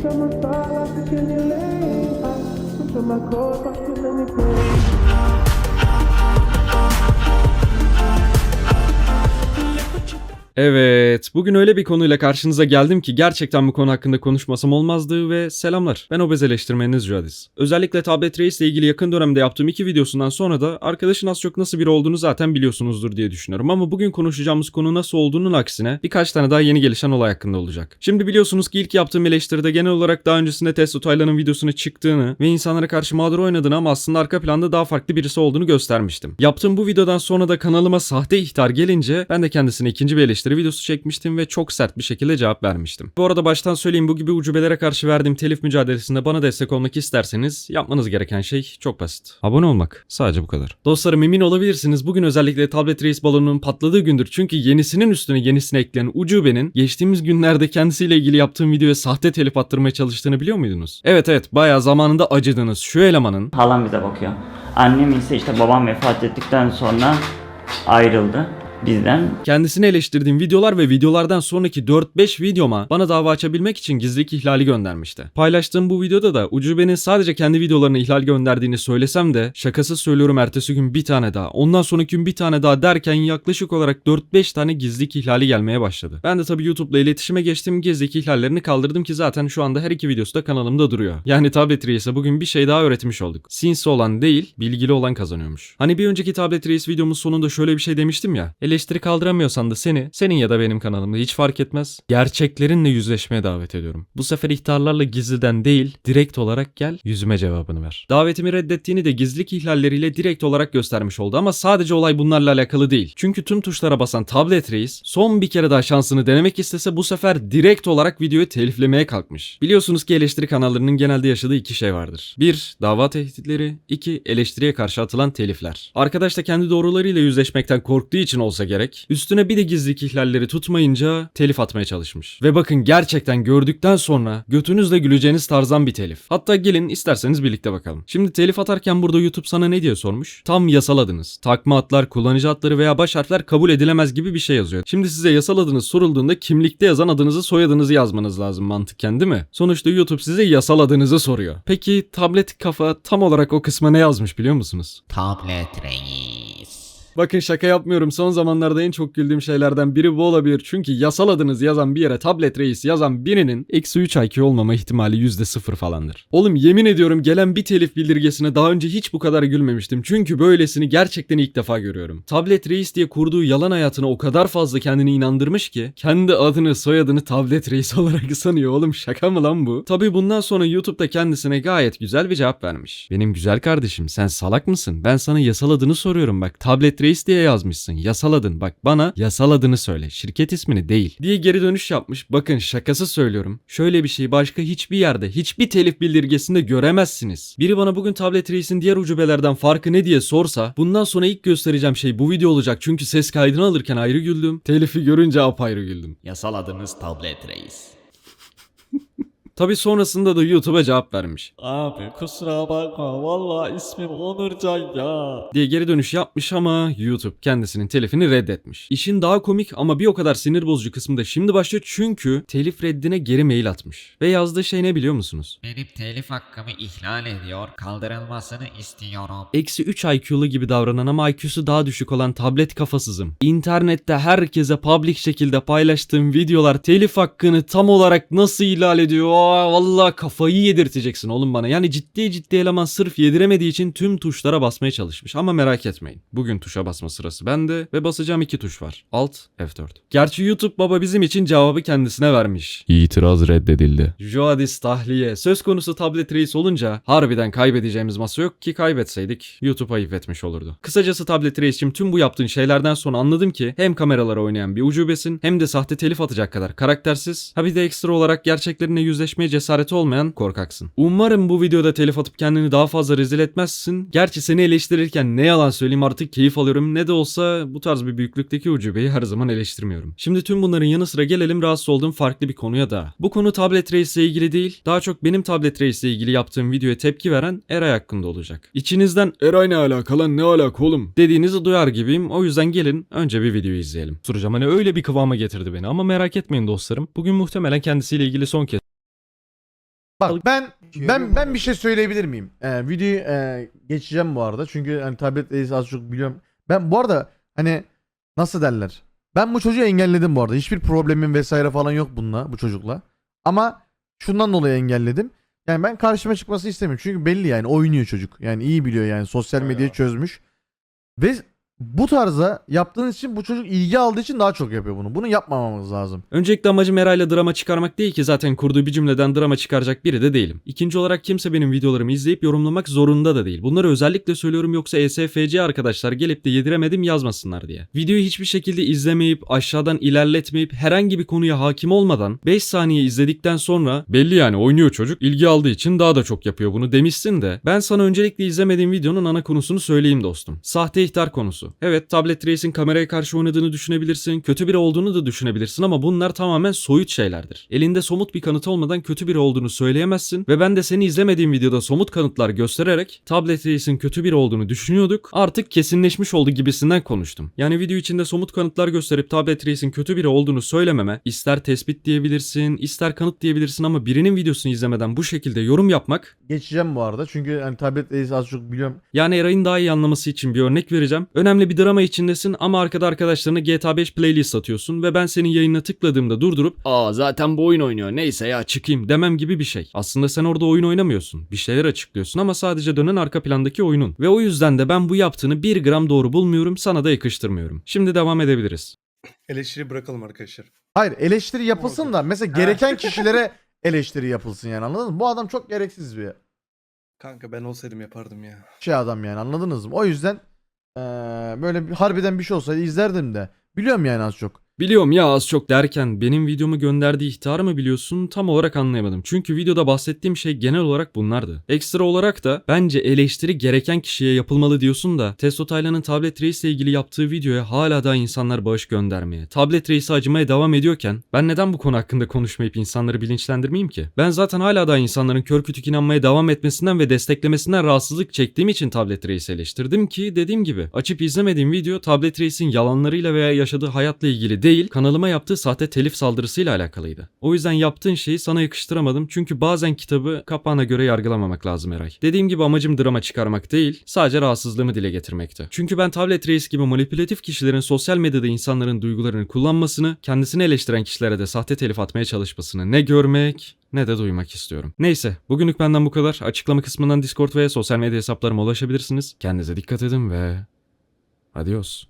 from my thought, lost in your lane. Push on my core, lost too many lane. Evet, bugün öyle bir konuyla karşınıza geldim ki gerçekten bu konu hakkında konuşmasam olmazdı ve selamlar. Ben obez eleştirmeniniz Jadis. Özellikle Tablet Reis ile ilgili yakın dönemde yaptığım iki videosundan sonra da arkadaşın az çok nasıl biri olduğunu zaten biliyorsunuzdur diye düşünüyorum. Ama bugün konuşacağımız konu nasıl olduğunun aksine birkaç tane daha yeni gelişen olay hakkında olacak. Şimdi biliyorsunuz ki ilk yaptığım eleştiride genel olarak daha öncesinde Testo Taylan'ın videosuna çıktığını ve insanlara karşı mağdur oynadığını ama aslında arka planda daha farklı birisi olduğunu göstermiştim. Yaptığım bu videodan sonra da kanalıma sahte ihtar gelince ben de kendisine ikinci bir eleştiri videosu çekmiştim ve çok sert bir şekilde cevap vermiştim. Bu arada baştan söyleyeyim bu gibi ucubelere karşı verdiğim telif mücadelesinde bana destek olmak isterseniz yapmanız gereken şey çok basit. Abone olmak. Sadece bu kadar. Dostlarım emin olabilirsiniz bugün özellikle Tablet Reis balonunun patladığı gündür. Çünkü yenisinin üstüne yenisini ekleyen ucubenin geçtiğimiz günlerde kendisiyle ilgili yaptığım videoya sahte telif attırmaya çalıştığını biliyor muydunuz? Evet evet bayağı zamanında acıdınız. Şu elemanın Halam bize bakıyor. Annem ise işte babam vefat ettikten sonra ayrıldı bizden. Kendisini eleştirdiğim videolar ve videolardan sonraki 4-5 videoma bana dava açabilmek için gizlilik ihlali göndermişti. Paylaştığım bu videoda da ucubenin sadece kendi videolarına ihlal gönderdiğini söylesem de şakasız söylüyorum ertesi gün bir tane daha ondan sonraki gün bir tane daha derken yaklaşık olarak 4-5 tane gizlilik ihlali gelmeye başladı. Ben de tabii YouTube'la iletişime geçtim gizlilik ihlallerini kaldırdım ki zaten şu anda her iki videosu da kanalımda duruyor. Yani Tablet Reis'e bugün bir şey daha öğretmiş olduk. Sinsi olan değil bilgili olan kazanıyormuş. Hani bir önceki Tablet Reis videomuz sonunda şöyle bir şey demiştim ya. Eleştiri kaldıramıyorsan da seni, senin ya da benim kanalımda hiç fark etmez. Gerçeklerinle yüzleşmeye davet ediyorum. Bu sefer ihtarlarla gizliden değil, direkt olarak gel, yüzüme cevabını ver. Davetimi reddettiğini de gizlilik ihlalleriyle direkt olarak göstermiş oldu ama sadece olay bunlarla alakalı değil. Çünkü tüm tuşlara basan Tablet Reis son bir kere daha şansını denemek istese bu sefer direkt olarak videoyu teliflemeye kalkmış. Biliyorsunuz ki eleştiri kanallarının genelde yaşadığı iki şey vardır. 1. Dava tehditleri 2. Eleştiriye karşı atılan telifler. Arkadaş da kendi doğrularıyla yüzleşmekten korktuğu için olsa gerek. Üstüne bir de gizlilik ihlalleri tutmayınca telif atmaya çalışmış. Ve bakın gerçekten gördükten sonra götünüzle güleceğiniz tarzdan bir telif. Hatta gelin isterseniz birlikte bakalım. Şimdi telif atarken burada YouTube sana ne diye sormuş? Tam yasal adınız. Takma adlar, kullanıcı adları veya baş harfler kabul edilemez gibi bir şey yazıyor. Şimdi size yasal adınız sorulduğunda kimlikte yazan adınızı soyadınızı yazmanız lazım mantıken değil mi? Sonuçta YouTube size yasal adınızı soruyor. Peki tablet kafa tam olarak o kısma ne yazmış biliyor musunuz? Tablet reis. Bakın şaka yapmıyorum. Son zamanlarda en çok güldüğüm şeylerden biri bu olabilir. Çünkü yasal adınızı yazan bir yere tablet reis yazan birinin eksi 3 IQ olmama ihtimali %0 falandır. Oğlum yemin ediyorum gelen bir telif bildirgesine daha önce hiç bu kadar gülmemiştim. Çünkü böylesini gerçekten ilk defa görüyorum. Tablet reis diye kurduğu yalan hayatına o kadar fazla kendini inandırmış ki kendi adını soyadını tablet reis olarak sanıyor. Oğlum şaka mı lan bu? Tabi bundan sonra YouTube'da kendisine gayet güzel bir cevap vermiş. Benim güzel kardeşim sen salak mısın? Ben sana yasal adını soruyorum bak. Tablet reis diye yazmışsın. Yasal adın. Bak bana yasal adını söyle. Şirket ismini değil. Diye geri dönüş yapmış. Bakın şakası söylüyorum. Şöyle bir şey başka hiçbir yerde, hiçbir telif bildirgesinde göremezsiniz. Biri bana bugün tablet reisin diğer ucubelerden farkı ne diye sorsa bundan sonra ilk göstereceğim şey bu video olacak. Çünkü ses kaydını alırken ayrı güldüm. Telifi görünce apayrı güldüm. Yasal adınız Tablet reis. Tabi sonrasında da YouTube'a cevap vermiş. Abi kusura bakma valla ismim Onurcan ya. diye geri dönüş yapmış ama YouTube kendisinin telifini reddetmiş. İşin daha komik ama bir o kadar sinir bozucu kısmı da şimdi başlıyor çünkü telif reddine geri mail atmış. Ve yazdığı şey ne biliyor musunuz? Benim telif hakkımı ihlal ediyor, kaldırılmasını istiyorum. Eksi 3 IQ'lu gibi davranan ama IQ'su daha düşük olan tablet kafasızım. İnternette herkese public şekilde paylaştığım videolar telif hakkını tam olarak nasıl ihlal ediyor? Aa, vallahi kafayı yedirteceksin oğlum bana. Yani ciddi ciddi eleman sırf yediremediği için tüm tuşlara basmaya çalışmış. Ama merak etmeyin. Bugün tuşa basma sırası bende ve basacağım iki tuş var. Alt, F4. Gerçi YouTube baba bizim için cevabı kendisine vermiş. İtiraz reddedildi. Joadis tahliye. Söz konusu tablet reis olunca harbiden kaybedeceğimiz masa yok ki kaybetseydik YouTube ayıp etmiş olurdu. Kısacası tablet reisçim tüm bu yaptığın şeylerden sonra anladım ki hem kameralara oynayan bir ucubesin hem de sahte telif atacak kadar karaktersiz. Ha bir de ekstra olarak gerçeklerine yüzleşmeye cesareti olmayan korkaksın. Umarım bu videoda telif atıp kendini daha fazla rezil etmezsin. Gerçi seni eleştirirken ne yalan söyleyeyim artık keyif alıyorum. Ne de olsa bu tarz bir büyüklükteki ucubeyi her zaman eleştirmiyorum. Şimdi tüm bunların yanı sıra gelelim rahatsız olduğum farklı bir konuya da. Bu konu tablet reisle ilgili değil. Daha çok benim tablet reisle ilgili yaptığım videoya tepki veren Eray hakkında olacak. İçinizden Eray ne alaka lan ne alaka oğlum dediğinizi duyar gibiyim. O yüzden gelin önce bir videoyu izleyelim. Soracağım hani öyle bir kıvama getirdi beni ama merak etmeyin dostlarım. Bugün muhtemelen kendisiyle ilgili son kez Bak ben ben ben bir şey söyleyebilir miyim? Ee, videoyu e, geçeceğim bu arada. Çünkü hani tablet az çok biliyorum. Ben bu arada hani nasıl derler? Ben bu çocuğu engelledim bu arada. Hiçbir problemim vesaire falan yok bununla, bu çocukla. Ama şundan dolayı engelledim. Yani ben karşıma çıkması istemiyorum. Çünkü belli yani oynuyor çocuk. Yani iyi biliyor yani sosyal medyayı çözmüş. Ve bu tarza yaptığınız için bu çocuk ilgi aldığı için daha çok yapıyor bunu. Bunu yapmamamız lazım. Öncelikle amacım Eray'la drama çıkarmak değil ki zaten kurduğu bir cümleden drama çıkaracak biri de değilim. İkinci olarak kimse benim videolarımı izleyip yorumlamak zorunda da değil. Bunları özellikle söylüyorum yoksa ESFC arkadaşlar gelip de yediremedim yazmasınlar diye. Videoyu hiçbir şekilde izlemeyip aşağıdan ilerletmeyip herhangi bir konuya hakim olmadan 5 saniye izledikten sonra belli yani oynuyor çocuk ilgi aldığı için daha da çok yapıyor bunu demişsin de ben sana öncelikle izlemediğim videonun ana konusunu söyleyeyim dostum. Sahte ihtar konusu. Evet Tablet Reis'in kameraya karşı oynadığını düşünebilirsin, kötü biri olduğunu da düşünebilirsin ama bunlar tamamen soyut şeylerdir. Elinde somut bir kanıt olmadan kötü biri olduğunu söyleyemezsin ve ben de seni izlemediğim videoda somut kanıtlar göstererek Tablet Reis'in kötü biri olduğunu düşünüyorduk. Artık kesinleşmiş oldu gibisinden konuştum. Yani video içinde somut kanıtlar gösterip Tablet Reis'in kötü biri olduğunu söylememe ister tespit diyebilirsin, ister kanıt diyebilirsin ama birinin videosunu izlemeden bu şekilde yorum yapmak Geçeceğim bu arada. Çünkü hani tablet az çok biliyorum. yani Eray'ın daha iyi anlaması için bir örnek vereceğim. Önemli bir drama içindesin ama arkada arkadaşlarına GTA 5 playlist atıyorsun ve ben senin yayınına tıkladığımda durdurup ''Aa zaten bu oyun oynuyor neyse ya çıkayım'' demem gibi bir şey. Aslında sen orada oyun oynamıyorsun. Bir şeyler açıklıyorsun ama sadece dönen arka plandaki oyunun. Ve o yüzden de ben bu yaptığını bir gram doğru bulmuyorum sana da yakıştırmıyorum. Şimdi devam edebiliriz. Eleştiri bırakalım arkadaşlar. Hayır eleştiri yapılsın da mesela gereken kişilere eleştiri yapılsın yani anladın mı? Bu adam çok gereksiz bir Kanka ben olsaydım yapardım ya. şey adam yani anladınız mı? O yüzden eee, böyle bir, harbiden bir şey olsaydı izlerdim de. Biliyorum yani az çok. Biliyorum ya az çok derken benim videomu gönderdiği ihtarı mı biliyorsun tam olarak anlayamadım. Çünkü videoda bahsettiğim şey genel olarak bunlardı. Ekstra olarak da bence eleştiri gereken kişiye yapılmalı diyorsun da Testo Taylan'ın Tablet Reis ilgili yaptığı videoya hala da insanlar bağış göndermeye, Tablet Reis'e acımaya devam ediyorken ben neden bu konu hakkında konuşmayıp insanları bilinçlendirmeyeyim ki? Ben zaten hala da insanların kör kütük inanmaya devam etmesinden ve desteklemesinden rahatsızlık çektiğim için Tablet Reis'i eleştirdim ki dediğim gibi açıp izlemediğim video Tablet Reis'in yalanlarıyla veya yaşadığı hayatla ilgili değil kanalıma yaptığı sahte telif saldırısıyla alakalıydı. O yüzden yaptığın şeyi sana yakıştıramadım çünkü bazen kitabı kapağına göre yargılamamak lazım Eray. Dediğim gibi amacım drama çıkarmak değil sadece rahatsızlığımı dile getirmekti. Çünkü ben Tablet Reis gibi manipülatif kişilerin sosyal medyada insanların duygularını kullanmasını, kendisini eleştiren kişilere de sahte telif atmaya çalışmasını ne görmek ne de duymak istiyorum. Neyse bugünlük benden bu kadar. Açıklama kısmından Discord ve sosyal medya hesaplarıma ulaşabilirsiniz. Kendinize dikkat edin ve adios.